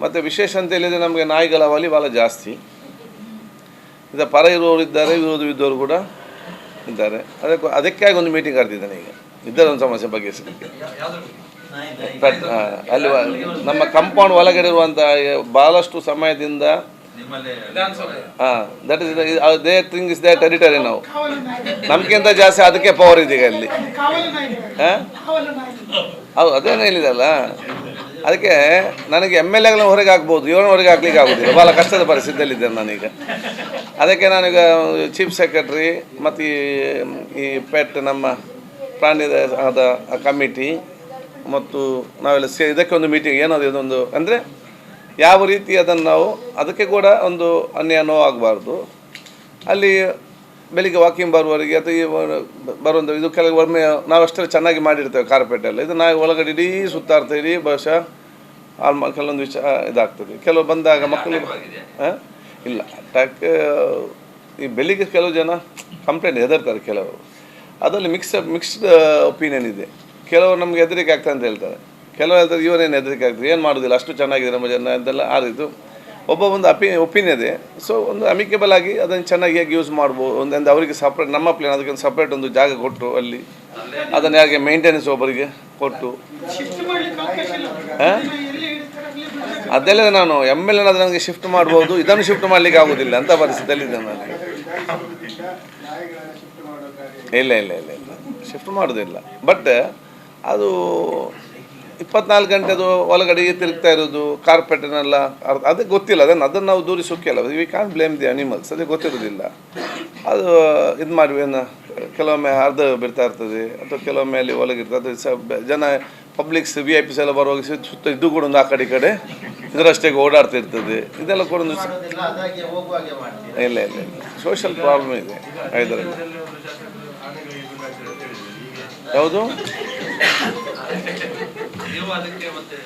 ಮತ್ತು ವಿಶೇಷ ಅಂತ ಹೇಳಿದರೆ ನಮಗೆ ನಾಯಿಗಳ ವಾಲಿ ಭಾಳ ಜಾಸ್ತಿ. ಇದು ಪರ ಇರುವವರು ಇದ್ದಾರೆ ವಿರೋಧ ಇದ್ದವರು ಕೂಡ ಇದ್ದಾರೆ. ಅದಕ್ಕೆ ಅದಕ್ಕಾಗಿ ಒಂದು ಮೀಟಿಂಗ್ ಕರೆದಿದ್ದಾನೆ ಈಗ. ಇದ್ದಾರೆ ಒಂದು ಸಮಸ್ಯೆ ಬಗ್ಗೆ ಸಿಗಲಿಕ್ಕೆ ಅಲ್ಲಿ ನಮ್ಮ ಕಂಪೌಂಡ್ ಒಳಗಡೆ ಇರುವಂಥ ಭಾಳಷ್ಟು ಸಮಯದಿಂದ ಹಾಂ that is the thing is the territory ನಾವು ನಮಗಿಂತ ಜಾಸ್ತಿ ಅದಕ್ಕೆ ಪವರ್ ಇದೆ ಈಗ ಅಲ್ಲಿ. ಹಾಂ? ಹೌದು ಅದೇನು ಹೇಳಿದಲ್ಲ. ಅದಕ್ಕೆ ನನಗೆ ಎಂ ಎಲ್ ಎಗಳನ್ನ ಹೊರಗೆ ಆಗ್ಬೋದು ಇವರನ್ನ ಹೊರಗೆ ಹಾಕ್ಲಿಕ್ಕೆ ಆಗೋದಿಲ್ಲ. ಭಾಳ ಕಷ್ಟದ ಪರಿಸ್ಥಿತಿಯಲ್ಲಿದ್ದೇನೆ ನಾನೀಗ ಅದಕ್ಕೆ ನಾನೀಗ ಚೀಫ್ ಸೆಕ್ರೆಟ್ರಿ ಮತ್ತು ಈ ಈ ಪೆಟ್ ನಮ್ಮ ಪ್ರಾಣಿದ ಆದ ಕಮಿಟಿ ಮತ್ತು ನಾವೆಲ್ಲ ಸೇ, ಇದಕ್ಕೆ ಒಂದು ಮೀಟಿಂಗ್ ಏನದು ಇದೊಂದು, ಅಂದರೆ ಯಾವ ರೀತಿ ಅದನ್ನು ನಾವು, ಅದಕ್ಕೆ ಕೂಡ ಒಂದು ಅನ್ಯಾಯ ನೋವಾಗಬಾರ್ದು. ಅಲ್ಲಿ ಬೆಳಿಗ್ಗೆ ವಾಕಿಂಗ್ ಬರುವವರಿಗೆ ಅಥವಾ ಈ ಬರುವಂಥ ಇದು ಕೆಲವು ಒಮ್ಮೆ ನಾವು ಅಷ್ಟೇ ಚೆನ್ನಾಗಿ ಮಾಡಿರ್ತೇವೆ ಕಾರ್ಪೆಟ್ ಎಲ್ಲ. ಇದು ನಾವು ಒಳಗಡೆ ಇಡೀ ಸುತ್ತಾಡ್ತಾ ಇಡೀ ಬಹುಶಃ ಆಲ್ಮ ಕೆಲವೊಂದು ವಿಷಯ ಇದಾಗ್ತದೆ. ಕೆಲವು ಬಂದಾಗ ಮಕ್ಕಳು ಇಲ್ಲ ಅಟ್ಯಾಕ್ ಈ ಬೆಳಿಗ್ಗೆ ಕೆಲವು ಜನ ಕಂಪ್ಲೇಂಟ್ ಹೆದರ್ತಾರೆ ಕೆಲವರು. ಅದರಲ್ಲಿ ಮಿಕ್ಸ್ ಮಿಕ್ಸ್ಡ್ ಒಪಿನಿಯನ್ ಇದೆ. ಕೆಲವರು ನಮಗೆ ಹೆದರಿಕೆ ಆಗ್ತದೆ ಅಂತ ಹೇಳ್ತಾರೆ. ಕೆಲವರು ಹೇಳ್ತಾರೆ ಇವರೇನು ಹೆದರಿಕೆ ಆಗ್ತದೆ ಏನು ಮಾಡೋದಿಲ್ಲ? ಅಷ್ಟು ಚೆನ್ನಾಗಿದೆ ನಮ್ಮ ಜನ ಅಂತೆಲ್ಲ ಆ ರೀತಿ. ಒಬ್ಬ ಒಂದು ಅಪಿ, ಒಪಿನಿಯನ್ ಇದೆ. ಸೊ ಒಂದು ಅಮಿಕೇಬಲ್ ಆಗಿ ಅದನ್ನು ಚೆನ್ನಾಗಿ ಹೇಗೆ ಯೂಸ್ ಮಾಡ್ಬೋದು ಒಂದೊಂದು ಅವರಿಗೆ ಸಪ್ರೇಟ್ ನಮ್ಮ ಪ್ಲೇನ್ ಅದಕ್ಕೆ ಒಂದು ಸಪ್ರೇಟ್ ಒಂದು ಜಾಗ ಕೊಟ್ಟು ಅಲ್ಲಿ. ಅದನ್ನು ಹೇಗೆ ಮೇಂಟೆನೆನ್ಸ್ ಒಬ್ಬರಿಗೆ ಕೊಟ್ಟು. ಅದೆಲ್ಲ ನಾನು ಎಂ ಎಲ್ ಎನಾದ್ರೆ ನನಗೆ ಶಿಫ್ಟ್ ಮಾಡ್ಬೋದು. ಇದನ್ನು ಶಿಫ್ಟ್ ಮಾಡಲಿಕ್ಕೆ ಆಗೋದಿಲ್ಲ ಅಂತ ಪರಿಸ್ಥಿತಿಯಲ್ಲಿ ಇದ್ದೇನೆ ನಾನು. ಇಲ್ಲ ಇಲ್ಲ ಇಲ್ಲ ಇಲ್ಲ. ಶಿಫ್ಟ್ ಮಾಡೋದಿಲ್ಲ. ಬಟ್ ಅದು ಇಪ್ಪತ್ನಾಲ್ಕು ಗಂಟೆ ಅದು ಒಳಗಡೆ ತಿರುಗ್ತಾ ಇರೋದು ಕಾರ್ಪೆಟ್ನೆಲ್ಲ ಅದೇ ಗೊತ್ತಿಲ್ಲ, ಅದನ್ನು ಅದನ್ನು ನಾವು ದೂರಿ ಸುಕ್ಕಿಲ್ಲ we can blame the animals ಅದೇ ಗೊತ್ತಿರೋದಿಲ್ಲ ಅದು, ಇದು ಮಾಡುವ ಕೆಲವೊಮ್ಮೆ ಅರ್ಧ ಬಿಡ್ತಾ ಇರ್ತದೆ, ಅಥವಾ ಕೆಲವೊಮ್ಮೆ ಅಲ್ಲಿ ಒಳಗಿರ್ತದೆ. ಸ ಜನ ಪಬ್ಲಿಕ್ಸ್ ವಿ ಐ ಪಿಸ್ ಎಲ್ಲ ಬರುವಾಗ ಸುತ್ತ ಇದ್ದು ಇದು ಕೂಡ ಒಂದು ಆ ಕಡೆ, ಈ ಕಡೆ, ಇದರಷ್ಟೇ ಓಡಾಡ್ತಾ ಇರ್ತದೆ. ಇದೆಲ್ಲ ಕೂಡ ಒಂದು ಇಲ್ಲ ಇಲ್ಲ ಇಲ್ಲ. ಸೋಷಿಯಲ್ ಪ್ರಾಬ್ಲಮ್ ಇದೆ. ಇದರಲ್ಲಿ ಯಾವುದು? ನೀವು ಅದಕ್ಕೆ ಮತ್ತೆ